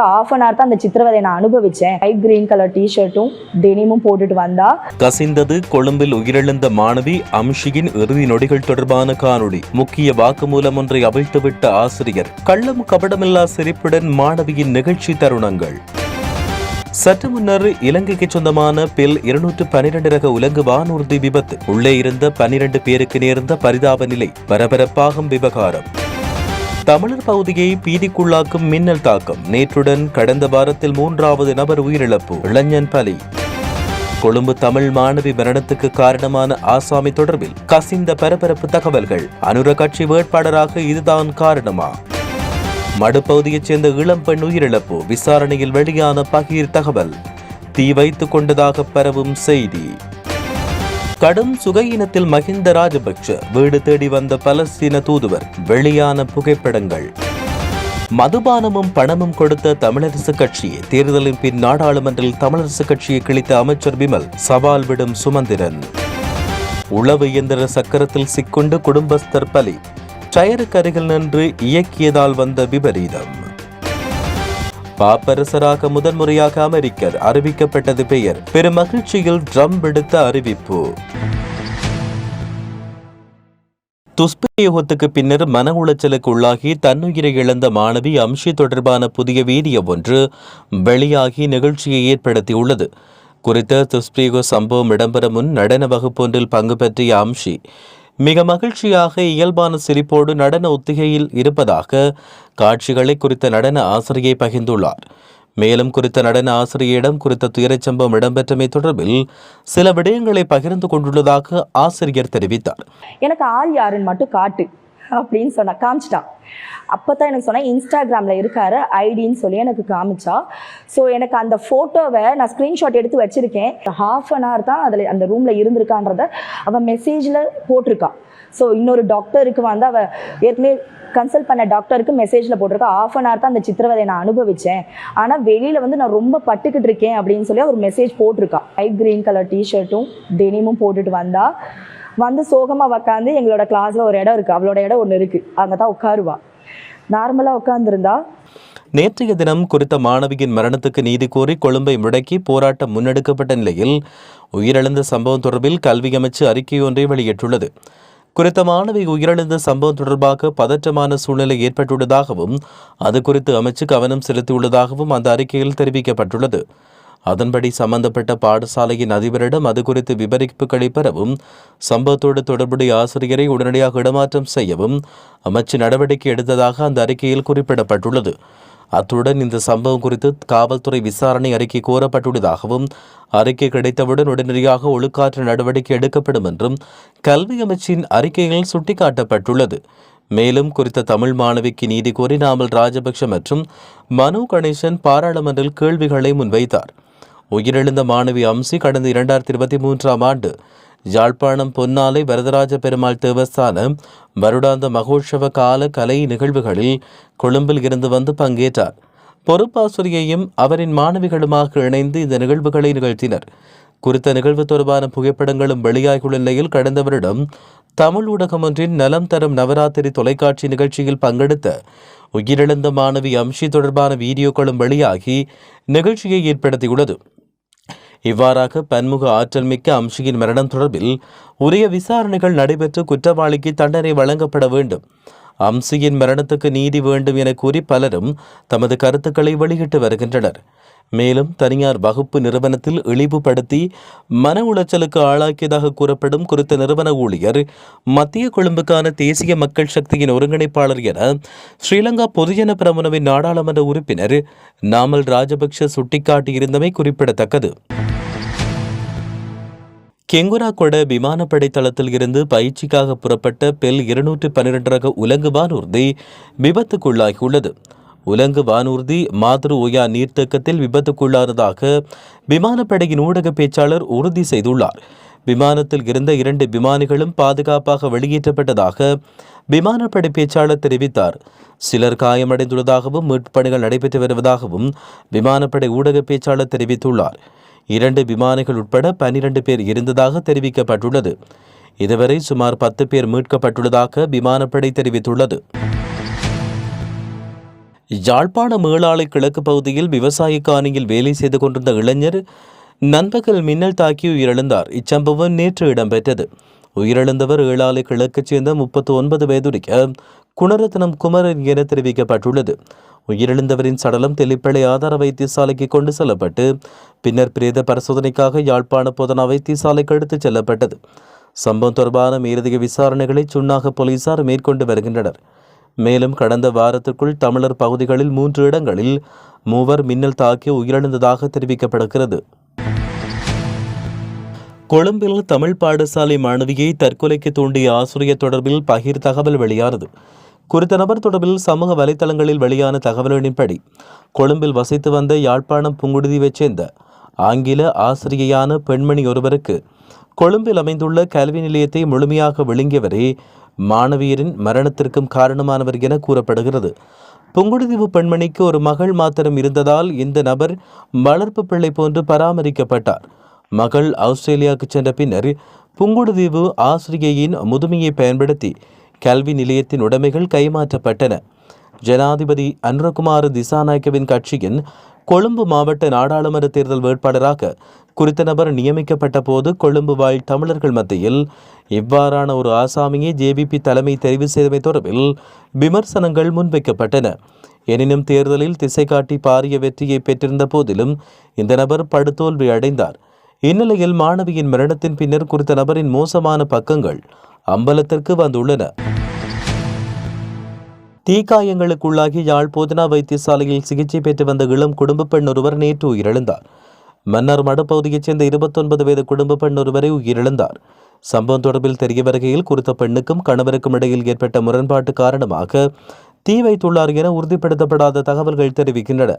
Of an hour தான் அந்த சித்திரவதை நான் அனுபவிச்சேன். லைட் கிரீன் கலர் டிஷர்ட்டும் டெனிமும் போட்டுட்டு வந்தா. கசிந்தது கொழும்பில் உயிரிழந்த மாணவி அம்ஷியின் இறுதி நொடிகள் தொடர்பான காணொளி. முக்கிய வாக்குமூலம் ஒன்றை அவிழ்த்துவிட்ட ஆசிரியர். கள்ளம் கபடமில்லா சிரிப்புடன் மாணவியின் நிகழ்ச்சி தருணங்கள். சற்று முன்னர் இலங்கைக்கு சொந்தமான பில் இருநூற்று பனிரெண்டு ரக உலங்கு வானூர்தி விபத்து. உள்ளே இருந்த பனிரெண்டு பேருக்கு நேர்ந்த பரிதாப நிலை. பரபரப்பாகும் விவகாரம். தமிழர் பகுதியை பீதிக்குள்ளாக்கும் மின்னல் தாக்கம். நேற்றுடன் கடந்த வாரத்தில் மூன்றாவது நபர் உயிரிழப்பு. இளைஞன் பலி. கொழும்பு தமிழ் மாணவி மரணத்துக்கு காரணமான ஆசாமி தொடர்பில் கசிந்த பரபரப்பு தகவல்கள். அனுர கட்சி வேட்பாளராக இதுதான் காரணமா? மடுப்பகுதியைச் சேர்ந்த இளம் பெண் உயிரிழப்பு. விசாரணையில் வெளியான பகீர் தகவல். தீ வைத்துக் கொண்டதாக பரவும் செய்தி. கடும் சுகையினத்தில் மஹிந்த ராஜபக்ஷ வீடு தேடி வந்த பலஸ்தீன தூதுவர் வெளியான புகைப்படங்கள். மதுபானமும் பணமும் கொடுத்த தமிழரசு கட்சி தேர்தலின் பின் நாடாளுமன்றில் தமிழரசு கட்சியை கிழித்த அமைச்சர் விமல் சவால் விடும் சுமந்திரன். உளவு இயந்திர சக்கரத்தில் சிக்கொண்டு குடும்பஸ்தர் பலி டயருக்கு அருகில் நின்று இயக்கியதால் வந்த விபரீதம். பாப்பரசராக முதன்முறையாக அமெரிக்கர் அறிவிக்கப்பட்டது பெயர். பெரும் மகிழ்ச்சியில் ட்ரம்ப் விடுத்த அறிவிப்பு. துஷ்பிரயோகத்துக்கு பின்னர் மன உளைச்சலுக்கு உள்ளாகி தன்னுயிரை இழந்த மாணவி அம்ஷி தொடர்பான புதிய வீடியோ ஒன்று வெளியாகி நிகழ்ச்சியை ஏற்படுத்தியுள்ளது. குறித்த துஷ்பிரயோக சம்பவம் இடம்பெற முன் நடன வகுப்பொன்றில் பங்கு பெற்றிய அம்ஷி மிக மகிழ்ச்சியாக இயல்பான சிரிப்போடு நடன ஒத்திகையில் இருப்பதாக காட்சிகளை குறித்த நடன ஆசிரியை பகிர்ந்துள்ளார். மேலும் குறித்த நடன ஆசிரியரிடம் குறித்த துயரச் சம்பவம் இடம்பெற்றமை தொடர்பில் சில விடயங்களை பகிர்ந்து கொண்டுள்ளதாக ஆசிரியர் தெரிவித்தார். எனக்கு ஆள் யாருன்னு மட்டும் காட்டு. அப்படின்னு சொன்னா காமிச்சிட்டான். அப்போ தான் எனக்கு சொன்னேன் இன்ஸ்டாகிராமில் இருக்காரு ஐடின்னு சொல்லி எனக்கு காமிச்சா. ஸோ எனக்கு அந்த ஃபோட்டோவை நான் ஸ்க்ரீன்ஷாட் எடுத்து வச்சுருக்கேன். ஹாஃப் அன் ஹவர் தான் அதில் அந்த ரூமில் இருந்திருக்கான்றத அவன் மெசேஜில் போட்டிருக்கான். ஸோ இன்னொரு டாக்டருக்கு வந்து அவள் ஏற்கனவே கன்சல்ட் பண்ண டாக்டருக்கு மெசேஜில் போட்டிருக்கா. ஆஃப் அன் ஹவர் தான் அந்த சித்திரவதையை நான் அனுபவித்தேன் ஆனால் வெளியில் வந்து நான் ரொம்ப பட்டுக்கிட்டு இருக்கேன் அப்படின்னு சொல்லி ஒரு மெசேஜ் போட்டிருக்கா லைட் கிரீன் கலர் டிஷர்ட்டும் டெனிமும் போட்டுட்டு வந்தா வந்து சோகமாக உக்காந்து எங்களோட கிளாஸில் ஒரு இடம் இருக்குது அவளோட இடம் ஒன்று இருக்குது அங்கே தான் உட்காருவா நார்மலாக உட்காந்துருந்தா நேற்றைய தினம் குறித்த மாணவியின் மரணத்துக்கு நீதி கோரி கொழும்பை முடக்கி போராட்டம் முன்னெடுக்கப்பட்ட நிலையில் உயிரிழந்த சம்பவம் தொடர்பில் கல்வி அமைச்சு அறிக்கை ஒன்றை வெளியிட்டுள்ளது. குறித்த மாணவி உயிரிழந்த சம்பவம் தொடர்பாக பதற்றமான சூழ்நிலை ஏற்பட்டுள்ளதாகவும் அது குறித்து அமைச்சு கவனம் செலுத்தியுள்ளதாகவும் அந்த அறிக்கையில் தெரிவிக்கப்பட்டுள்ளது. அதன்படி சம்பந்தப்பட்ட பாடசாலையின் அதிபரிடம் அது குறித்து விவரிப்புகளை பெறவும் சம்பவத்தோடு தொடர்புடைய ஆசிரியரை உடனடியாக இடமாற்றம் செய்யவும் அமைச்சு நடவடிக்கை எடுத்ததாக அந்த அறிக்கையில் குறிப்பிடப்பட்டுள்ளது. அத்துடன் இந்த சம்பவம் குறித்து காவல்துறை விசாரணை அறிக்கை கோரப்பட்டுள்ளதாகவும் அறிக்கை கிடைத்தவுடன் உடனடியாக ஒழுக்காற்று நடவடிக்கை எடுக்கப்படும் என்றும் கல்வி அமைச்சின் அறிக்கையில் சுட்டிக்காட்டப்பட்டுள்ளது. மேலும் குறித்த தமிழ் மாணவிக்கு நீதி கோரி நாமல் ராஜபக்ஷ மற்றும் மனு கணேசன் பாராளுமன்றில் கேள்விகளை முன்வைத்தார். உயிரிழந்த மாணவி அம்சி கடந்த இரண்டாயிரத்தி இருபத்தி மூன்றாம் ஆண்டு யாழ்ப்பாணம் பொன்னாலை வரதராஜ பெருமாள் தேவஸ்தான வருடாந்த மகோற்சவ கால கலை நிகழ்வுகளில் கொழும்பில் இருந்து வந்து பங்கேற்றார். பொறுப்பாசிரியையும் அவரின் மாணவிகளுமாக இணைந்து இந்த நிகழ்வுகளை நிகழ்த்தினர். குறித்த நிகழ்வு தொடர்பான புகைப்படங்களும் வெளியாகியுள்ள நிலையில் கடந்த வருடம் தமிழ் ஊடகம் ஒன்றின் நலம் தரும் நவராத்திரி தொலைக்காட்சி நிகழ்ச்சியில் பங்கெடுத்த உயிரிழந்த மாணவி அம்ஷி தொடர்பான வீடியோக்களும் வெளியாகி நிகழ்ச்சியை ஏற்படுத்தியுள்ளது. இவ்வாறாக பன்முக ஆற்றல் மிக்க அம்ஷியின் மரணம் தொடர்பில் உரிய விசாரணைகள் நடைபெற்று குற்றவாளிக்கு தண்டனை வழங்கப்பட வேண்டும். அம்சியின் மரணத்துக்கு நீதி வேண்டும் என கூறி பலரும் தமது கருத்துக்களை வெளியிட்டு வருகின்றனர். மேலும் தனியார் வகுப்பு நிறுவனத்தில் இழிவுபடுத்தி மன உளைச்சலுக்கு ஆளாக்கியதாக கூறப்படும் குறித்த நிறுவன ஊழியர் மத்திய கொழும்புக்கான தேசிய மக்கள் சக்தியின் ஒருங்கிணைப்பாளர் என ஸ்ரீலங்கா பொதுஜன பிரமுனவின் நாடாளுமன்ற உறுப்பினர் நாமல் ராஜபக்ஷ சுட்டிக்காட்டியிருந்தமை குறிப்பிடத்தக்கது. கெங்குராகொட விமானப்படை தளத்தில் இருந்து பயிற்சிக்காக புறப்பட்ட பெல் இருநூற்று பன்னிரண்டு ரக உலங்கு வானூர்தி விபத்துக்குள்ளாகியுள்ளது. உலங்கு வானூர்தி மாதிரி ஒயா நீர்த்தேக்கத்தில் விபத்துக்குள்ளானதாக விமானப்படையின் ஊடக பேச்சாளர் உறுதி செய்துள்ளார். விமானத்தில் இருந்த இரண்டு விமானிகளும் பாதுகாப்பாக வெளியேற்றப்பட்டதாக விமானப்படை பேச்சாளர் தெரிவித்தார். சிலர் காயமடைந்துள்ளதாகவும் மீட்பு பணிகள் நடைபெற்று வருவதாகவும் விமானப்படை ஊடக பேச்சாளர் தெரிவித்துள்ளார். இரண்டு விமானிகள் உட்பட பனிரண்டு பேர் இருந்ததாக தெரிவிக்கப்பட்டுள்ளது. இதுவரை சுமார் பத்து பேர் மீட்கப்பட்டுள்ளதாக விமானப்படை தெரிவித்துள்ளது. யாழ்ப்பாண மேலாளை கிழக்கு பகுதியில் விவசாய காணியில் வேலை செய்து கொண்டிருந்த இளைஞர் நண்பகல் மின்னல் தாக்கி உயிரிழந்தார். இச்சம்பவம் நேற்று இடம்பெற்றது. உயிரிழந்தவர் ஏழாலை கிழக்குச் சேர்ந்த முப்பத்தி ஒன்பது வயதுடைய குணரத்னம் குமரன் என தெரிவிக்கப்பட்டுள்ளது. உயிரிழந்தவரின் சடலம் தெல்லிப்பளை ஆதார வைத்தியசாலைக்கு கொண்டு செல்லப்பட்டு பின்னர் பிரேத பரிசோதனைக்காக யாழ்ப்பாண போதனா வைத்தியசாலைக்கு எடுத்துச் செல்லப்பட்டது. சம்பவம் தொடர்பான மேலதிக விசாரணைகளை சுன்னாக போலீசார் மேற்கொண்டு வருகின்றனர். மேலும் கடந்த வாரத்திற்குள் தமிழர் பகுதிகளில் மூன்று இடங்களில் மூவர் மின்னல் தாக்கி உயிரிழந்ததாக தெரிவிக்கப்படுகிறது. கொழும்பில் தமிழ் பாடசாலை மாணவியை தற்கொலைக்கு தூண்டிய ஆசிரியர் தொடர்பில் பகிர் தகவல் வெளியானது. குறித்த நபர் தொடர்பில் சமூக வலைதளங்களில் வெளியான தகவல்களின்படி கொழும்பில் வசித்து வந்த யாழ்ப்பாணம் புங்குடுதீவைச் சேர்ந்த ஆங்கில ஆசிரியையான பெண்மணி ஒருவருக்கு கொழும்பில் அமைந்துள்ள கல்வி நிலையத்தை முழுமையாக விழுங்கியவரே மாணவியரின் மரணத்திற்கும் காரணமானவர் என கூறப்படுகிறது. புங்குடுதீவு பெண்மணிக்கு ஒரு மகள் மாத்திரம் இருந்ததால் இந்த நபர் வளர்ப்பு பிள்ளை போன்று பராமரிக்கப்பட்டார். மகள் ஆஸ்திரேலியாவுக்கு சென்ற பின்னர் புங்குடுதீவு ஆசிரியையின் முதுமையை பயன்படுத்தி கல்வி நிலையத்தின் உடைமைகள் கைமாற்றப்பட்டன. ஜனாதிபதி அனுரகுமார் திசாநாயக்கவின் கட்சியின் கொழும்பு மாவட்ட நாடாளுமன்ற தேர்தல் வேட்பாளராக குறித்த நபர் நியமிக்கப்பட்ட போது கொழும்பு வாழ் தமிழர்கள் மத்தியில் இவ்வாறான ஒரு ஆசாமியை ஜேவிபி தலைமை தெரிவு செய்தமை தொடர்பில் விமர்சனங்கள் முன்வைக்கப்பட்டன. எனினும் தேர்தலில் திசை காட்டி பாரிய வெற்றியை பெற்றிருந்த போதிலும் இந்த நபர் படுதோல்வி அடைந்தார். இந்நிலையில் மாணவியின் மரணத்தின் பின்னர் குறித்த நபரின் மோசமான பக்கங்கள் அம்பலத்திற்கு வந்துள்ளன. தீக்காயங்களுக்குள்ளாகி யாழ் போதனா வைத்தியசாலையில் சிகிச்சை பெற்று வந்த இளம் குடும்ப பெண் ஒருவர் நேற்று உயிரிழந்தார். மன்னார் மடப்பகுதியைச் சேர்ந்த இருபத்தொன்பது வயது குடும்ப பெண் ஒருவரை உயிரிழந்தார். சம்பவம் தொடர்பில் தெரிய வருகையில் குறித்த பெண்ணுக்கும் கணவருக்கும் இடையில் ஏற்பட்ட முரண்பாட்டு காரணமாக தீ வைத்துள்ளார் என உறுதிப்படுத்தப்படாத தகவல்கள் தெரிவிக்கின்றன.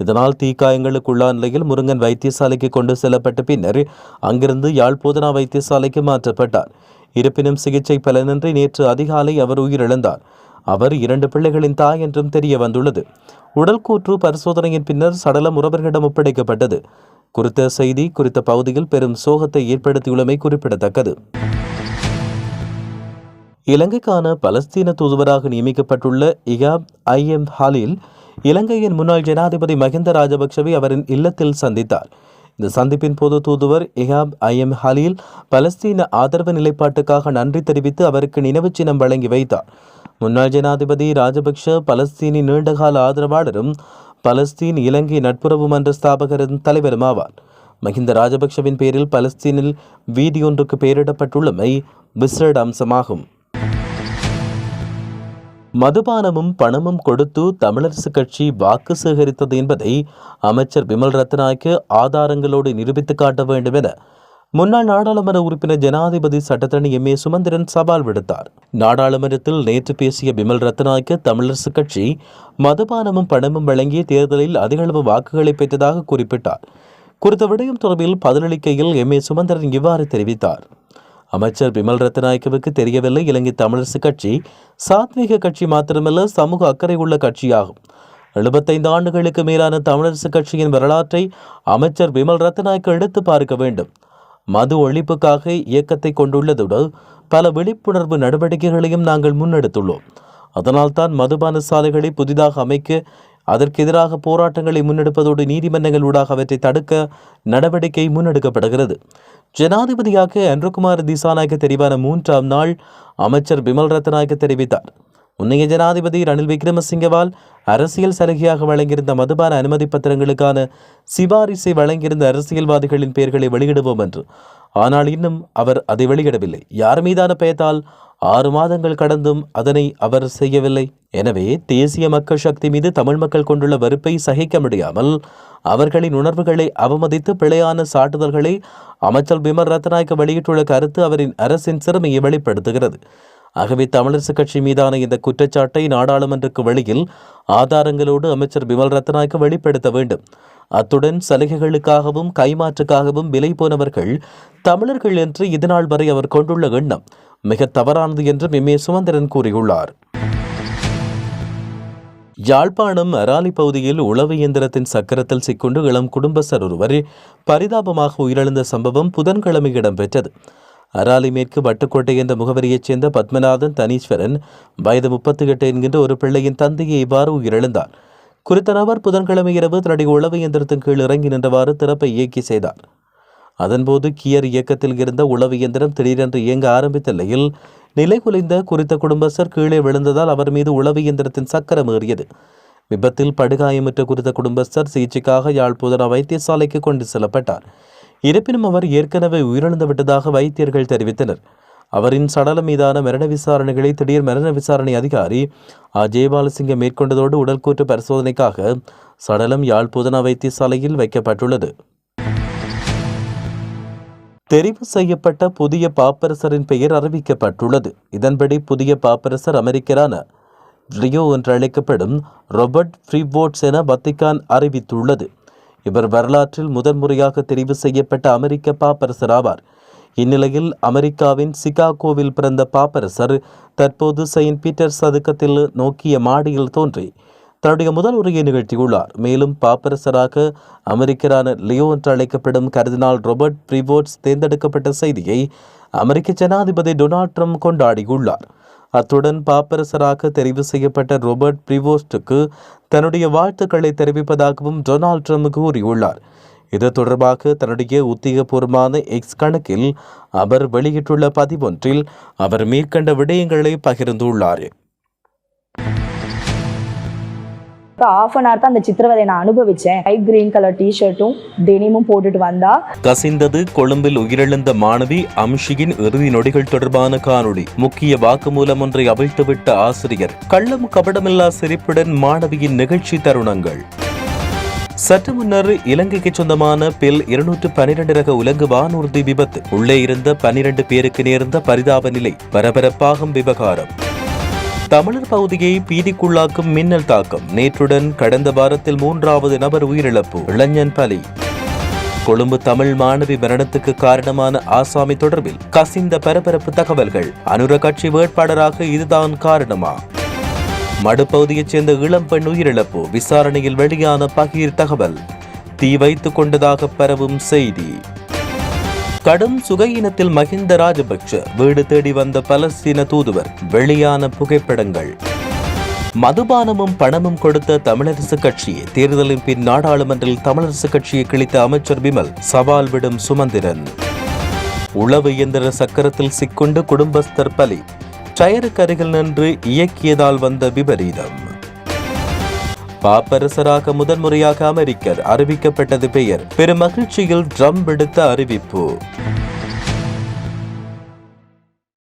இதனால் தீக்காயங்களுக்குள்ளான நிலையில் முருங்கன் வைத்தியசாலைக்கு கொண்டு செல்லப்பட்ட பின்னர் அங்கிருந்து யாழ் போதனா வைத்தியசாலைக்கு மாற்றப்பட்டார். இருப்பினும் சிகிச்சை பலனின்றி நேற்று அதிகாலை அவர் உயிரிழந்தார். அவர் இரண்டு பிள்ளைகளின் தாய் என்றும் தெரிய வந்துள்ளது. உடல் கூற்று பரிசோதனையின் பின்னர் சடலம் உறவர்களிடம் ஒப்படைக்கப்பட்டது. குறித்த செய்தி குறித்த பகுதியில் பெரும் சோகத்தை ஏற்படுத்தியுள்ளமை குறிப்பிடத்தக்கது. இலங்கைக்கான பலஸ்தீன தூதுவராக நியமிக்கப்பட்டுள்ள இகாப் ஐ எம் ஹாலில் இலங்கையின் முன்னாள் ஜனாதிபதி மஹிந்த ராஜபக்சவை அவரின் இல்லத்தில் சந்தித்தார். இந்த சந்திப்பின் போது தூதுவர் இஹாப் ஐ எம் ஹலீல் பலஸ்தீன ஆதரவு நிலைப்பாட்டுக்காக நன்றி தெரிவித்து அவருக்கு நினைவுச் சின்னம் வழங்கி வைத்தார். முன்னாள் ஜனாதிபதி ராஜபக்ஷ பலஸ்தீனின் நீண்டகால ஆதரவாளரும் பலஸ்தீன் இலங்கை நட்புறவு மன்ற ஸ்தாபகரின் தலைவரும் ஆவார். மஹிந்த ராஜபக்ஷவின் பேரில் பலஸ்தீனில் வீதியொன்றுக்கு பெயரிடப்பட்டுள்ளமை விசேட அம்சமாகும். மதுபானமும் பணமும் கொடுத்து தமிழரசு கட்சி வாக்கு சேகரித்தது என்பதை அமைச்சர் விமல் ரத்நாயக்கு ஆதாரங்களோடு நிரூபித்து காட்ட வேண்டும் என முன்னாள் நாடாளுமன்ற உறுப்பினர் ஜனாதிபதி சட்டத்தரணி எம். ஏ. சுமந்திரன் சவால் விடுத்தார். நாடாளுமன்றத்தில் நேற்று பேசிய விமல் ரத்நாயக்க தமிழரசு கட்சி மதுபானமும் பணமும் வழங்கிய தேர்தலில் அதிகளவு வாக்குகளை பெற்றதாக குறிப்பிட்டார். குறித்த விடயம் தொடர்பில் பதிலளிக்கையில் எம். ஏ. சுமந்திரன் இவ்வாறு தெரிவித்தார். அமைச்சர் விமல் ரத்நாயக்கவுக்கு தெரியவில்லை. இலங்கை தமிழரசு கட்சி சாத்வீக கட்சி மாத்திரமல்ல சமூக அக்கறை உள்ள கட்சியாகும். எழுபத்தைந்து ஆண்டுகளுக்கு மேலான தமிழரசு கட்சியின் வரலாற்றை அமைச்சர் விமல் ரத்நாயக்க எடுத்து பார்க்க வேண்டும். மது ஒழிப்புக்காக இயக்கத்தை கொண்டுள்ளதோடு பல விழிப்புணர்வு நடவடிக்கைகளையும் நாங்கள் முன்னெடுத்துள்ளோம். அதனால்தான் மதுபான சாலைகளை புதிதாக அமைக்க அதற்கு எதிராக போராட்டங்களை முன்னெடுப்பதோடு நீதிமன்றங்கள் ஊடாக அவற்றை தடுக்க நடவடிக்கை முன்னெடுக்கப்படுகிறது. ஜனாதிபதியாக அன்ருகுமார் திசாநாயக்க தெரிவான மூன்றாம் நாள் அமைச்சர் பிமல் ரத்நாயக்க தெரிவித்தார். முன்னைய ஜனாதிபதி ரணில் விக்ரமசிங்கவால் அரசியல் சலுகையாக வழங்கியிருந்த மதுபான அனுமதி பத்திரங்களுக்கான சிபாரிசை வழங்கியிருந்த அரசியல்வாதிகளின் பெயர்களை வெளியிடுவோம் என்று. ஆனால் இன்னும் அவர் அதை வெளியிடவில்லை. யார் மீதான பெயத்தால் ஆறு மாதங்கள் கடந்தும் அதனை அவர் செய்யவில்லை. எனவே தேசிய மக்கள் சக்தி மீது தமிழ் மக்கள் கொண்டுள்ள வெறுப்பை சகிக்க முடியாமல் அவர்களின் உணர்வுகளை அவமதித்து பிழையான சாட்டுதல்களை அமைச்சர் பிமர் ரத்நாயக்க வெளியிட்டுள்ள கருத்து அவரின் அரசின் சிறுமையை வெளிப்படுத்துகிறது. ஆகவே தமிழரசுக் கட்சி மீதான இந்த குற்றச்சாட்டை நாடாளுமன்றக்கு வெளியில் ஆதாரங்களோடு அமைச்சர் பிமல் ரத்நாயக்க வெளிப்படுத்த வேண்டும். அத்துடன் சலுகைகளுக்காகவும் கைமாற்றுக்காகவும் விலை போனவர்கள் தமிழர்கள் என்று இதுநாள் வரை அவர் கொண்டுள்ள எண்ணம் மிக தவறானது என்றும் எம் ஏ சுமந்திரன் கூறியுள்ளார். யாழ்ப்பாணம் அராலி பகுதியில் உளவு இயந்திரத்தின் சக்கரத்தில் சிக்கொண்டு இளம் குடும்பஸ்தர் ஒருவர் பரிதாபமாக உயிரிழந்த சம்பவம் புதன்கிழமை இடம்பெற்றது. அராலி மேற்கு வட்டுக்கோட்டை என்ற முகவரியைச் சேர்ந்த பத்மநாதன் தனீஸ்வரன் வயது முப்பத்தி எட்டு என்கின்ற ஒரு பிள்ளையின் தந்தையை இவ்வாறு உயிரிழந்தார். குறித்த நபர் புதன்கிழமை இரவு தன்னுடைய உளவு இயந்திரத்தின் கீழ் இறங்கி நின்றவாறு திறப்பை இயக்கி செய்தார். அதன்போது கியர் இயக்கத்தில் இருந்த உளவு இயந்திரம் திடீரென்று இயங்க ஆரம்பித்த நிலையில் நிலை குலைந்த குறித்த குடும்பஸ்தர் கீழே விழுந்ததால் அவர் மீது உளவு இயந்திரத்தின் சக்கரம் ஏறியது. விபத்தில் படுகாயமுற்ற குறித்த குடும்பஸ்தர் சிகிச்சைக்காக யாழ்ப்புதனா வைத்தியசாலைக்கு கொண்டு செல்லப்பட்டார். இருப்பினும் அவர் ஏற்கனவே உயிரிழந்து விட்டதாக வைத்தியர்கள் தெரிவித்தனர். அவரின் சடலம் மீதான மரண விசாரணைகளை திடீர் மரண விசாரணை அதிகாரி ஆ. ஜெயபாலசிங்க மேற்கொண்டதோடு உடற்கூற்று பரிசோதனைக்காக சடலம் யாழ்ப்புதனா வைத்தியசாலையில் வைக்கப்பட்டுள்ளது. தெரிவு செய்யப்பட்ட புதிய பாப்பரசரின் பெயர் அறிவிக்கப்பட்டுள்ளது. இதன்படி புதிய பாப்பரசர் அமெரிக்கரான ரியோ என்று அழைக்கப்படும் ரொபர்ட் ஃப்ரீவோட்ஸ் என வத்திக்கான் அறிவித்துள்ளது. இவர் வரலாற்றில் முதன்முறையாக தெரிவு செய்யப்பட்ட அமெரிக்க பாப்பரசர் ஆவார். இந்நிலையில் அமெரிக்காவின் சிகாகோவில் பிறந்த பாப்பரசர் தற்போது செயின்ட் பீட்டர் சதுக்கத்தில் நோக்கிய மாடியில் தோன்றி தன்னுடைய முதல் உரையை நிகழ்த்தியுள்ளார். மேலும் பாப்பரசராக அமெரிக்கரான லியோ என்று அழைக்கப்படும் கர்தினால் ரொபர்ட் பிரிவோட்ஸ் தேர்ந்தெடுக்கப்பட்ட செய்தியை அமெரிக்க ஜனாதிபதி டொனால்ட் ட்ரம்ப் கொண்டாடியுள்ளார். அத்துடன் பாப்பரசராக தெரிவு செய்யப்பட்ட ரோபர்ட் பிரிவோஸ்டுக்கு தன்னுடைய வாழ்த்துக்களை தெரிவிப்பதாகவும் டொனால்ட் ட்ரம்ப் கூறியுள்ளார். இது தொடர்பாக தன்னுடைய உத்தியபூர்வமான எக்ஸ் கணக்கில் அவர் வெளியிட்டுள்ள பதிவொன்றில் அவர் மேற்கண்ட விடயங்களை பகிர்ந்துள்ளார். ஆஃப் அன் ஹவர் தான் அந்த சித்திரவதை நான் அனுபவிச்சேன். லைட் கிரீன் கலர் டிஷர்ட்டும் டெனிமும் போட்டுட்டு வந்தா. கசிந்தது கொழும்பில் உயிரிழந்த மாணவி அம்ஷியின் இறுதி நொடிகள் தொடர்பான காணொளி. முக்கிய வாக்குமூலம் ஒன்றை அவிழ்த்துவிட்ட ஆசிரியர். கள்ளம் கபடமில்லா சிரிப்புடன் மாணவியின் நிகழ்ச்சி தருணங்கள். சற்று முன்னர் இலங்கைக்கு சொந்தமான பில் இருநூற்று பனிரெண்டு ரக உலங்கு வானூர்தி விபத்து. உள்ளே இருந்த பனிரெண்டு பேருக்கு நேர்ந்த பரிதாப நிலை பரபரப்பாகும் விவகாரம். தமிழர் பகுதியை பீதிக்குள்ளாக்கும் மின்னல் தாக்கம். நேற்றுடன் கடந்த வாரத்தில் மூன்றாவது நபர் உயிரிழப்பு. இளைஞன் பலி. கொழும்பு தமிழ் மாணவி மரணத்துக்கு காரணமான ஆசாமி தொடர்பில் கசிந்த பரபரப்பு தகவல்கள். அனுர கட்சி வேட்பாளராக இதுதான் காரணமா? மடுப்பகுதியைச் சேர்ந்த இளம் பெண் உயிரிழப்பு. விசாரணையில் வெளியான பகீர் தகவல். தீ வைத்துக் கொண்டதாக பரவும் செய்தி. கடும் சுகையினத்தில் மஹிந்த ராஜபக்ஷ வீடு தேடி வந்த பலஸ்தீன தூதுவர் வெளியான புகைப்படங்கள். மதுபானமும் பணமும் கொடுத்த தமிழரசு கட்சி தேர்தலின் பின் நாடாளுமன்றில் தமிழரசு கட்சியை கிழித்த அமைச்சர் விமல் சவால் விடும் சுமந்திரன். உளவு இயந்திர சக்கரத்தில் சிக்குண்டு குடும்பஸ்தர் பலி டயருக்கு அருகில் நின்று இயக்கியதால் வந்த விபரீதம். பாப்பரசராக முதன்முறையாக அமெரிக்கர் அறிவிக்கப்பட்டது பெயர். பெரும் மகிழ்ச்சியில் ட்ரம் விடுத்த அறிவிப்பு.